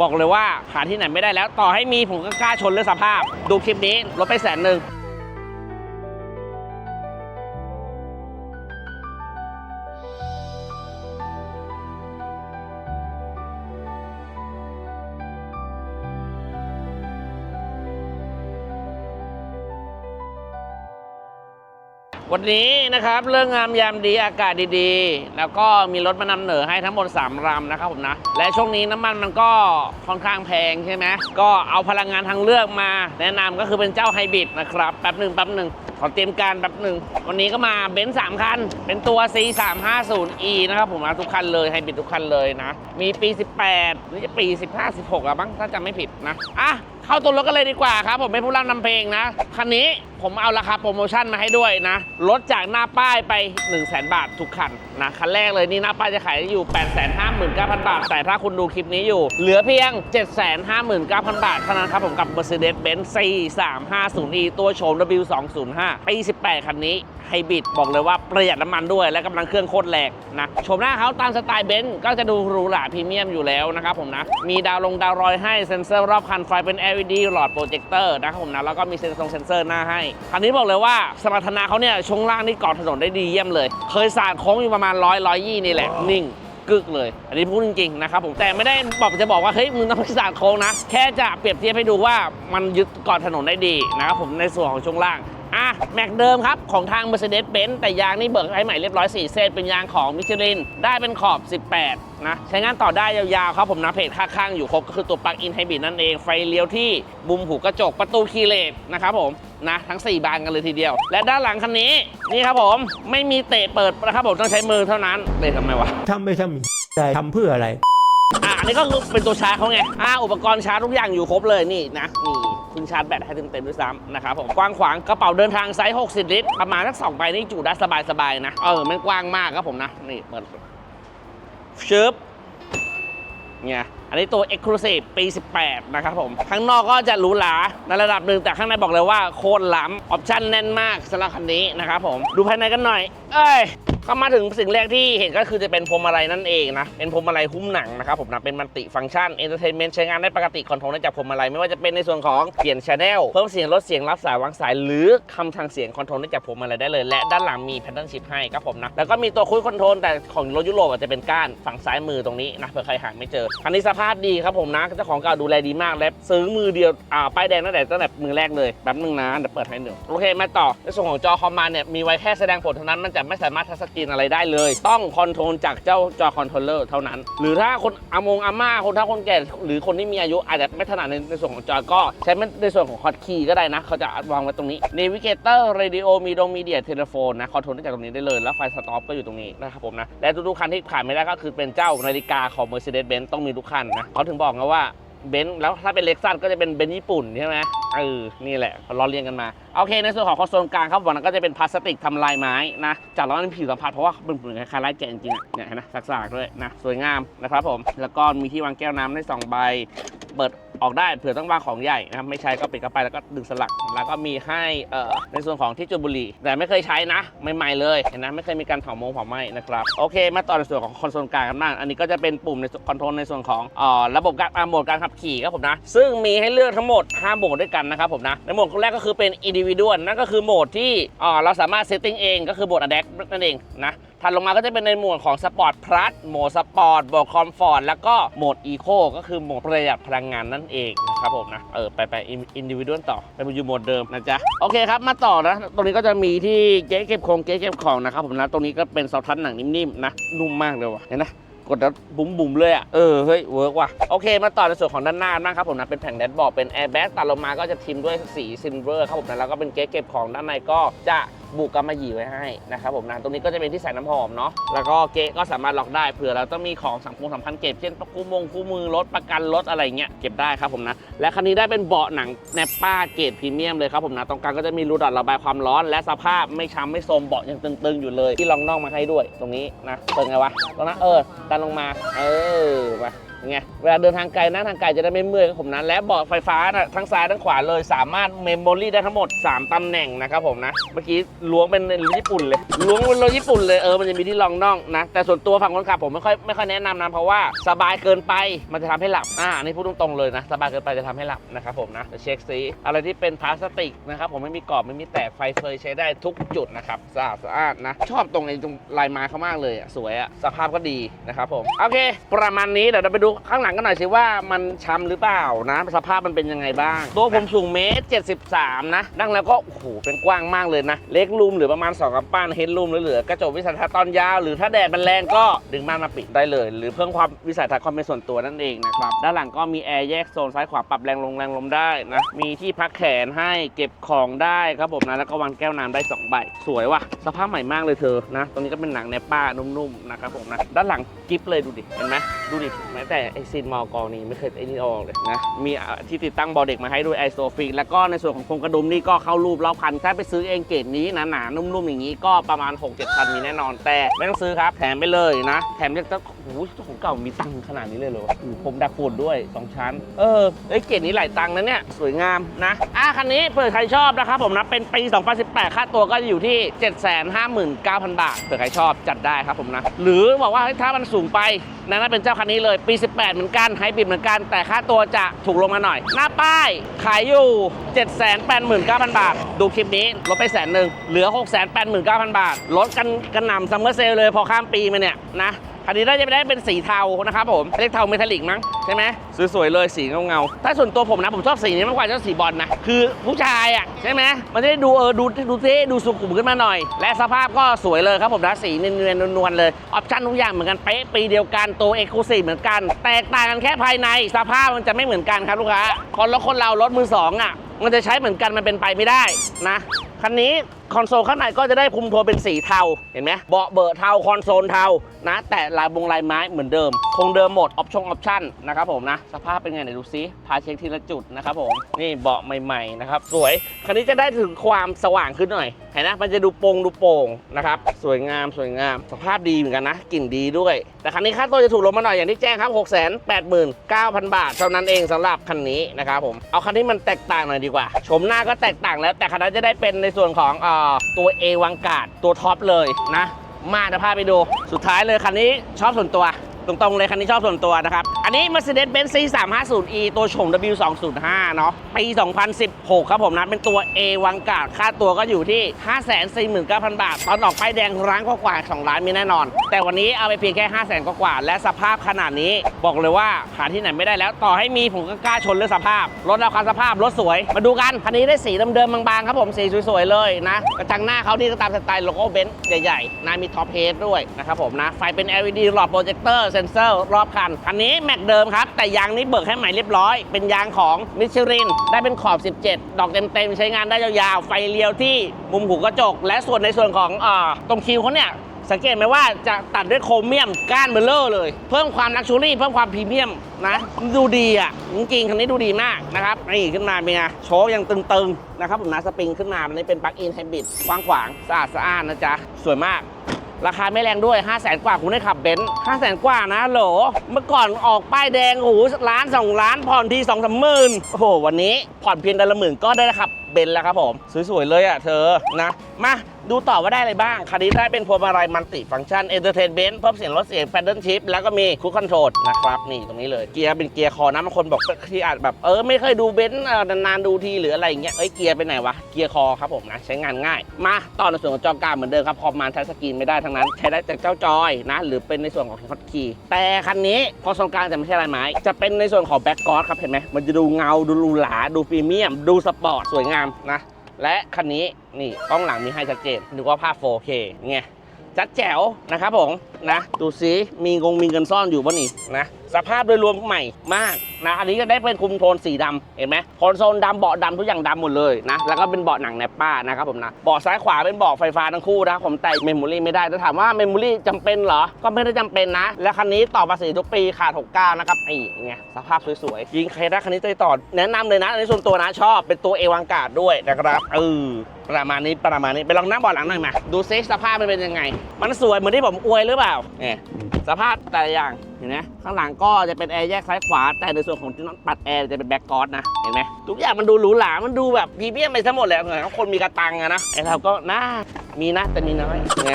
บอกเลยว่าหาที่ไหนไม่ได้แล้ว ต่อให้มีผมก็กล้าชนเรื่องสภาพ ดูคลิปนี้ลดไปแสนหนึ่ง วันนี้นะครับเรื่องงามยามดีอากาศดีๆ แล้วก็มีรถมานำเหนือให้ทั้งหมด3ลำนะครับผมนะ และช่วงนี้น้ำมันมันก็ค่อนข้างแพงใช่ไหมก็เอาพลังงานทางเลือกมา แนะนำก็คือเป็นเจ้าไฮบริดนะครับแป๊บหนึ่งแป๊บหนึ่งขอเตรียมการแป๊บหนึ่งวันนี้ก็มาเบนซ์สามคัน เป็นตัว C 3 5 0 E นะครับผมมาทุกคันเลยไฮบริดทุกคันเลยนะ มีปี 18หรือจะปี 15 16อะบ้างถ้าจำไม่ผิดนะอะ เข้าตัวรถกันเลยดีกว่าครับ ผมเป็นผู้ร่ำนำเพลงนะคันนี้ผมเอาราคาโปรโมชั่นมาให้ด้วยนะลดจากหน้าป้ายไป 1 0 0 0 0แบาททุกคันนะคันแรกเลยนี่หน้าป้ายจะขายอยู่ 8 5 9 0 0 0 บาท แต่ถ้าคุณดูคลิปนี้อยู่ เหลือเพียง 7 5 9 0 0 0 บาทเท่านั้นครับผมกับ Mercedes-Benz C 3 5 0 E ตัวโฉม W 2 0 5 ปี18 คันนี้ ฮบริดบอกเลยว่าประหยัดน้ำมันด้วย และกำลังเครื่องโคตรแรงนะชมหน้าเขาตามสไตล์เบนซ์ก็จะดูหรูหราพรีเมียมอยู่แล้วนะครับผมนะมีดาวลงดาวรอยให้เซ็นเซอร์รอบคันไฟเป็น LED หลอดโปรเจคเตอร์นะครับผมนะแล้วก็มีเซ็นซงเซ็นเซอร์หน้าให้คันนี้บอกเลยว่าสมรรถนะเขาเนี่ยช่วงล่างนี่เกาะถนนได้ดีเยี่ยมเลย เคยสาดโค้งอยู่ประมาณร้อยร้อยยี่นี่แหละนิ่งกึกเลย อันนี้พูดจริงๆนะครับผม แต่ไม่ได้บอกจะบอกว่า เฮ้ย มึงต้องไปสาดโค้งนะ แค่จะเปรียบเทียบให้ดูว่ามันยึดเกาะถนนได้ดีนะครับผมในส่วนของช่วงล่าง อะ แม็กเดิมครับ ของทาง Mercedes-Benz แต่ยางนี่เบิกให้ใหม่เรียบร้อย 4 เส้นเป็นยางของมิชลิน ได้เป็นขอบ 18 นะ ใช้งานต่อได้ยาวๆครับ ผมนะเพจข้างๆ อยู่ครบ ก็คือตัวปลั๊กอินไฮบริดนั่นเอง ไฟเลี้ยวที่บุมหูกระจกประตูคีเลสนะครับผมนะทั้ง 4 บานกันเลยทีเดียว และด้านหลังคันนี้ นี่ครับผมไม่มีเตะเปิดนะครับผมต้องใช้มือเท่านั้นเตะทำไมวะทำไม่ทำใจทำเพื่ออะไร อะอันนี้ก็คือเป็นตัวชาร์จเขาไงอ่าอุปกรณ์ชาร์จทุกอย่างอยู่ครบเลยนี่นะนี่คุณชาร์จแบตให้เต็มๆด้วยซ้ำนะครับผมกว้างขวางกระเป๋าเดินทางไซส์ 60 ลิตร ประมาณสักสองใบนี่จุได้สบายๆนะ เออมันกว้างมากครับผมนะ นี่เปิดชึบเนี่ยอันนี้ตัว Exclusive ปี 18 นะครับผม ข้างนอกก็จะหรูหราในระดับหนึ่งแต่ข้างในบอกเลยว่าโคตรล้ำออปชั่นแน่นมากสำหรับคันนี้นะครับผม ดูภายในกันหน่อย เอ้ยก็มาถึงสิ่งแรกที่เห็นก็คือจะเป็นพวงมาลัยนั่นเองนะ เป็นพวงมาลัยหุ้มหนังนะครับผมนะเป็นมัลติฟังก์ชันเอนเตอร์เทนเมนต์ใช้งานได้ปกติคอนโทรลได้จากพวงมาลัยไม่ว่าจะเป็นในส่วนของเปลี่ยนชแนลเพิ่มเสียงลดเสียงรับสายวางสายหรือคำทางเสียงคอนโทรลได้จากพวงมาลัยได้เลย และด้านหลังมีแพทเทิร์นชิพให้ครับผมนะแล้วก็มีตัวคุยคอนโทรลแต่ของรถยุโรปอาจจะเป็นก้านฝั่งซ้ายมือตรงนี้นะเผื่อใครหาไม่เจอ อันนี้สภาพดีครับผมนะเจ้าของเก่าดูแลดีมากและซื้อมือเดียวอ่าป้ายแดงตั้งแต่ตั้งแต่มือแรกเลยแป๊บนึงนะเดี๋ยวเปิดให้หนึ่งโอเคมาต่อในส่วนของจอคอมมานเนี่ยมีไว้แค่แสดงผลเท่านั้นมันจะไม่สามารถทัชสกรีนอะไรได้เลย ต้องคอนโทรลจากเจ้าจอคอนโทรลเลอร์เท่านั้น หรือถ้าคนอามงอาม่าคนเฒ่าคนแก่หรือคนที่มีอายุอาจจะไม่ถนัดในในส่วนของจอก็ใช้ในส่วนของฮอตคีย์ก็ได้นะ เขาจะวางไว้ตรงนี้ Navigator Radio มีดงมีเดียเทเลโฟนนะคอนโทรลได้จากตรงนี้ได้เลย แล้วไฟสต็อปก็อยู่ตรงนี้นะครับผมนะและทุกๆคันที่ขาดไม่ได้ก็คือเป็นเจ้านาฬิกาของ Mercedes-Benz ต้องมีทุกคันนะเขาถึงบอกนะว่า เบนซ์แล้วถ้าเป็นเล็กซัสก็จะเป็นเบนซ์ญี่ปุ่นใช่ไหมเออนี่แหละเราเรียนกันมา โอเค ในส่วนของคอนโซลกลางครับวันนั้นก็จะเป็นพลาสติกทำลายไม้นะจัดล้อเป็นผิวสัมผัสเพราะว่าเป็นเหมือนคล้ายๆลายแกะจริงๆเนี่ยเห็นไหมสักๆด้วยนะสวยงามนะครับผมแล้วก็มีที่วางแก้วน้ำได้สองใบเปิด ออกได้เผื่อต้องวางของใหญ่นะครับไม่ใช้ก็ปิดเข้าไปแล้วก็ดึงสลัก แล้วก็มีให้เอ่อในส่วนของที่จุดบุหรี่แต่ไม่เคยใช้นะใหม่ๆเลยเห็นนะไม่เคยมีการเผามงเผาไหม้นะครับโอเค มาต่อในส่วนของคอนโซลกลางกันบ้างอันนี้ก็จะเป็นปุ่มในคอนโทรลในส่วนของเอ่อระบบการโหมดการขับขี่ครับผมนะซึ่งมีให้เลือกทั้งหมด 5 โหมดด้วยกันนะครับผมนะในโหมดแรกก็คือเป็น individual นั่นก็คือโหมดที่เอ่อเราสามารถเซตติ้งเองก็คือโหมด adapt นั่นเองนะ ถัดลงมาก็จะเป็นในหมวดของ Sport Plus โหมด Sport โหมด Comfort แล้วก็โหมด Eco ก็คือโหมดประหยัดพลังงานนั่นเองนะครับผมนะเออไปไป individual ต่อไปอยู่โหมดเดิมนะจ๊ะโอเคครับมาต่อนะตรงนี้ก็จะมีที่เก๊เก็บของเก๊เก็บของนะครับผมนะตรงนี้ก็เป็นซอฟทัชหนังนิ่มๆนะนุ่มมากเลยว่ะเห็นนะกดแล้วบุ๋มบุ๋มๆเลยอะ เออ เฮ้ย เวิร์กว่ะ โอเค มาต่อในส่วนของด้านหน้าบ้างครับผมนะ เป็นแผงแดชบอร์ดเป็นแอร์แบ็กตัดลงมาก็จะทิมด้วยสีซิลเวอร์ครับผมนะแล้วก็เป็นเก๊เก็บของด้านในก็จะ บุกกำมะหยี่ไว้ให้นะครับผมนะตรงนี้ก็จะเป็นที่ใส่น้ำหอมเนาะแล้วก็เก๊ก็สามารถล็อกได้เผื่อเราต้องมีของสำคัญสำคัญเก็บเช่นคู่มงคู่มือรถประกันรถอะไรเงี้ยเก็บได้ครับผมนะและคันนี้ได้เป็นเบาะหนังแนปป้าเกรดพรีเมียมเลยครับผมนะตรงกลางก็จะมีรูดัดระบายความร้อน และสภาพไม่ช้ำไม่โทรมเบาะยังตึงๆอยู่เลยที่รองน่องมาให้ด้วย ตรงนี้นะเปิดไงวะตรงนั้นเออดันลงมา เออไป ไงเวลาเดินทางไกลนั่งทางไกลจะได้ไม่เมื่อยครับผมนะและเบาะไฟฟ้านะทั้งซ้ายทั้งขวาเลย สามารถเมมโมรี่ได้ทั้งหมด 3ตำแหน่งนะครับผมนะ เมื่อกี้ล้วงเป็นรถญี่ปุ่นเลยล้วงเป็นรถญี่ปุ่นเลยเออมันจะมีที่รองน่องนะแต่ส่วนตัวฝั่งคนขับผมไม่ค่อยไม่ค่อยแนะนำนะเพราะว่าสบายเกินไปมันจะทำให้หลับอ่าอันนี้พูดตรงๆเลยนะสบายเกินไปจะทำให้หลับนะครับผมนะเช็คซิอะไรที่เป็นพลาสติกนะครับผมไม่มีกรอบไม่มีแตกไฟเฟยใช้ได้ทุกจุดนะครับสะอาดสะอาดนะ ชอบตรงไอ้ตรงลายไม้เขามากเลยอะสวยอะสภาพก็ดีนะครับผมโอเค ประมาณนี้เดี๋ยวเราไปดูข้างหลังกันหน่อยสิว่ามันช้ำหรือเปล่านะ สภาพมันเป็นยังไงบ้าง ตัวผมสูงเมตร73 นะดังแล้วก็โอ้โหเป็นกว้างมากเลยนะ เล็กรูมหรือประมาณ2กับป้านเฮดรูมเหลือๆกระจกวิสัยทัศน์ตอนยาว หรือถ้าแดดมันแรงก็ดึงม่านมาปิดได้เลย หรือเพิ่มความวิสัยทัศน์ความเป็นส่วนตัวนั่นเองนะครับด้านหลังก็มีแอร์แยกโซนซ้ายขวาปรับแรงลงแรงลมได้นะมีที่พักแขนให้เก็บของได้ครับผมนะแล้วก็วางแก้วน้ำได้สองใบสวยว่ะสภาพใหม่มากเลยเธอนะตรงนี้ก็เป็นหนังแนป้านุ่มๆนะครับผมนะด้านหลังกิฟเลยดูดิเห็นไหมดูดิแม้แต่ไอซีนมอกองนี้ไม่เคยไอนี่ออกเลยนะ มีที่ติดตั้งบอเด็กมาให้ด้วยไอโซฟิกแล้วก็ในส่วนของโครงกระดุมนี่ก็เข้ารูปรอบคัน ถ้าไปซื้อเองเกรดนี้หนาๆนุ่มๆอย่างนี้ก็ประมาณ 6 7พันมีแน่นอน แต่ไม่ต้องซื้อครับ แถมไปเลยนะ แถมจะโอ้โหเจ้าของเก่ามีตังค์ขนาดนี้เลยเหรอโอ้โหผมดักฝุ่นด้วย 2 ชั้น เออไอ้ยเกรดนี้หลายตังค์นะเนี่ยสวยงามนะอะคันนี้เผื่อใครชอบนะครับผมนะเป็นปี 2018 ค่าตัวก็จะอยู่ที่ 759,000 บาทเผื่อใครชอบจัดได้ครับผมนะหรือบอกว่าเฮ้ยถ้ามันสูงไปนั่นเป็นเจ้าคันนี้เลยปี8เหมือนกันไฮบริดเหมือนกัน แต่ค่าตัวจะถูกลงมาหน่อย หน้าป้ายขายอยู่ 789,000 บาท ดูคลิปนี้ลดไปแสนหนึ่งเหลือ 689,000 บาทลดกันกระหน่ำซัมเมอร์เซลเลยพอข้ามปีมาเนี่ยนะ คันนี้ได้จะได้เป็นสีเทานะครับผมเรียกเทาเมทัลลิกมั้งใช่ไหมสวยๆเลยสีเงาๆถ้าส่วนตัวผมนะผมชอบสีนี้มากกว่าชอบสีบอลนะคือผู้ชายอะใช่ไหมมันจะได้ดูเออดูดูเท่ดูสุขุมขึ้นมาหน่อย และสภาพก็สวยเลยครับผมนะสีเนียนๆนวลๆเลยออปชั่นทุกอย่างเหมือนกันเป๊ะปีเดียวกันตัวเอ็กซ์คลูซีฟเหมือนกัน แตกต่างกันแค่ภายในสภาพมันจะไม่เหมือนกันครับลูกค้าคนละคนเรารถมือสองอะมันจะใช้เหมือนกันมันเป็นไปไม่ได้นะคันนี้ คอนโซลข้างในก็จะได้คุมโทนเป็นสีเทา เห็นไหมเบาะเบอร์เทาคอนโซลเทานะ แต่ลายบงลายไม้เหมือนเดิม คงเดิมหมดออปชั่นออปชั่นนะครับผมนะ สภาพเป็นไงไหนดูซิพาเช็คทีละจุดนะครับผม นี่เบาะใหม่ๆนะครับ สวย คันนี้จะได้ถึงความสว่างขึ้นหน่อย เห็นนะ มันจะดูโปร่งดูโปร่งนะครับ สวยงามสวยงาม สภาพดีเหมือนกันนะ กลิ่นดีด้วย แต่คันนี้ค่าตัวจะถูกลงมาหน่อยอย่างที่แจ้งครับ6 8 9 0 0 0 บาทเท่านั้นเองสำหรับคันนี้นะครับผม เอาคันที่มันแตกต่างหน่อยดีกว่า ชมหน้าก็แตกต่างแล้ว แต่คันนั้นจะได้เป็นในส่วนของเอ่อตัว A วังกาดตัวท็อปเลยนะ มาจะพาไปดู สุดท้ายเลยคันนี้ชอบส่วนตัว ตรงๆเลยคันนี้ชอบส่วนตัวนะครับ อันนี้ Mercedes-Benz C350e ตัวโฉม W205 เนาะปี 2016 ครับผมนะ เป็นตัว A วังกาดค่าตัวก็อยู่ที่ 549,000 บาท ตอนออกป้ายแดงร้านกว่าๆ2ล้านมีแน่นอน แต่วันนี้เอาไปเพียงแค่ 500,000 กว่าและสภาพขนาดนี้ บอกเลยว่าหาที่ไหนไม่ได้แล้ว ต่อให้มีผมก็กล้าชนเรื่องสภาพ รถราคาสภาพ รถสวย มาดูกัน คันนี้ได้สีเดิมๆบางๆครับผม สีสวยๆเลยนะ กระจังหน้าเขาที่ก็ตามสไตล์โลโก้เบนซ์ใหญ่ๆนะมีท็อปเฮดด้วยนะครับผมนะ ไฟเป็น LED หลอดโปรเจคเตอร์เซนเซอร์รอบคัน คันนี้แม็กเดิมครับ แต่ยางนี้เบิกให้ใหม่เรียบร้อย เป็นยางของมิชลิน ได้เป็นขอบ 17 ดอกเต็มๆ ใช้งานได้ยาวๆ ไฟเลี้ยวที่มุมหูกระจก และส่วนในส่วนของอตรงคิวเขาเนี่ยสังเกตไหมว่าจะตัดด้วยโครเมียมก้านเบลเลอร์เลย เพิ่มความลักชูรี่ เพิ่มความพรีเมียมนะดูดีอะ จริงๆคันนี้ดูดีมากนะครับนี่ขึ้นมาเป็นไงโชว์ยังตึงๆนะครับผมนะสปริงขึ้นมามันนี้เป็นปลั๊กอินไฮบริดกว้างขวางสะอาดสะอ้านนะจ๊ะ สวยมาก ราคาไม่แรงด้วย 5 0 0แสนกว่าคุณได้ขับเบนซ์ห้าแสนกว่านะโหล เมื่อก่อนออกป้ายแดงโอ้โหล้านสองล้านผ่อนทีสองสามหมื่นโอ้โห วันนี้ผ่อนเพียงเดือนละหมื่นก็ได้ขับเบนซ์แล้วครับผม สวยๆเลยอะเธอนะ มา ดูต่อว่าได้อะไรบ้าง คันนี้ได้เป็นพวงมาลัยมัลติฟังก์ชันเอนเตอร์เทนเบนซ์เพิ่มเสียงลดเสียงแพดเดิลชิพแล้วก็มีคูคอนโทรลนะครับ นี่ตรงนี้เลย เกียร์เป็นเกียร์คอนะบางคนบอกที่อาจแบบ เออ ไม่เคยดูเบนซ์นานๆ ดูทีหรืออะไรอย่างเงี้ยเอ้ยเกียร์ไปไหนวะ เกียร์คอครับผมนะ ใช้งานง่าย มาต่อในส่วนของจอกลางเหมือนเดิมครับพอมมาทัชสกรีนไม่ได้ทั้งนั้น ใช้ได้แต่เจ้าจอยนะ หรือเป็นในส่วนของฮอตคีย์แต่คันนี้พอตรงกลางจะไม่ใช่ลายไม้จะเป็นในส่วนของแบ็กกอร์ครับเห็นไหมมันจะดูเงาดูหรูหราดูพรีเมียม ดูสปอร์ตสวยงามนะ และคันนี้นี่กล้องหลังมีให้ชัดเจนดูว่าภาพ 4K ไงจัดแจ๋วนะครับผมนะ ดูซิมีงงมีเงินซ่อนอยู่ป่ะนี่นะ สภาพโดยรวมใหม่มากนะอันนี้ก็ได้เป็นคุมโทนสีดำเห็นไหมคอนโซลดำเบาะดำทุกอย่างดำหมดเลยนะแล้วก็เป็นเบาะหนังแนปป้านะครับผมนะเบาะซ้ายขวาเป็นเบาะไฟฟ้าทั้งคู่นะครับผมแต่เมมโมรี่ไม่ได้แต่ถามว่าเมมโมรี่จำเป็นเหรอก็ไม่ได้จำเป็นนะ และคันนี้ต่อภาษีทุกปีขาด69นะครับไอ้ไงสภาพสวยๆยิงใครได้คันนี้ต่อแนะนำเลยนะอันนี้ส่วนตัวนะชอบเป็นตัวเอวังกาดด้วยนะครับเออประมาณนี้ประมาณนี้ไปลองนั่งเบาะหลังหน่อยมาดูเซิสภาพมันเป็นยังไง มันสวยเหมือนที่ผมอวยหรือเปล่าเนี่ยสภาพแต่ละอย่าง เห็นไหมข้างหลังก็จะเป็นแอร์แยกซ้ายขวา แต่ในส่วนของที่น็อตปัดแอร์จะเป็นแบ็กกอร์ดนะเห็นไหมทุกอย่างมันดูหรูหรา มันดูแบบพรีเมียมไปซะหมดเลยเหมือนคนมีกระตังอะนะไอเราก็น่ามีนะแต่มีน้อยเห็นไหม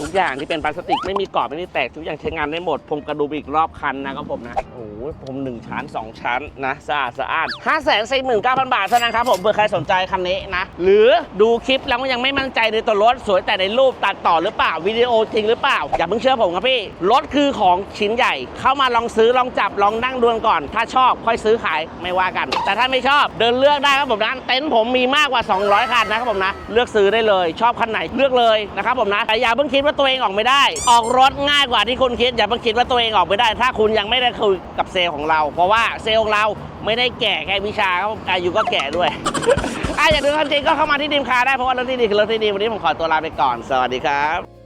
ทุกอย่างที่เป็นพลาสติกไม่มีกรอบไม่มีแตกทุกอย่างใช้งานได้หมดผมกระดูกอีกรอบคันนะครับผมนะโอ้โหผมหนึ่งชั้นสองชั้นนะสะอาดสะอานห้าแสนสี่หมื่นเก้าพันบาทเท่านั้นครับผมเผื่อใครสนใจคันนี้นะหรือดูคลิปแล้วก็ยังไม่มั่นใจในตัวรถสวยแต่ในรูปตัดต่อหรือเปล่าวิดีโอจริงหรือเปล่า อย่าเพิ่งเชื่อผมครับพี่รถคือของชิ้นใหญ่ เข้ามาลองซื้อลองจับลองนั่งดวลก่อน ถ้าชอบค่อยซื้อขายไม่ว่ากัน แต่ถ้าไม่ชอบเดินเลือกได้ครับผมนะเต็นท์ผมมีมากกว่า 200คันนะครับผมนะเลือกซื้อได้เลย ชอบคันไหนเลือกเลยนะครับผมนะแต่อย่าเพิ่งคิดว่าตัวเองออกไม่ได้ ออกรถง่ายกว่าที่คุณคิด อย่าเพิ่งคิดว่าตัวเองออกไม่ได้ ถ้าคุณยังไม่ได้คุยกับเซลล์ของเรา เพราะว่าเซลล์ของเราไม่ได้แก่แค่วิชาครับอายุก็แก่ด้วยอะอย่ากดูคันจริงก็เข้ามาที่ดิมคาร์ได้เพราะว่ารถที่ดีคือรถที่ดีวันนี้ผมขอตัวลาไปก่อน สวัสดีครับ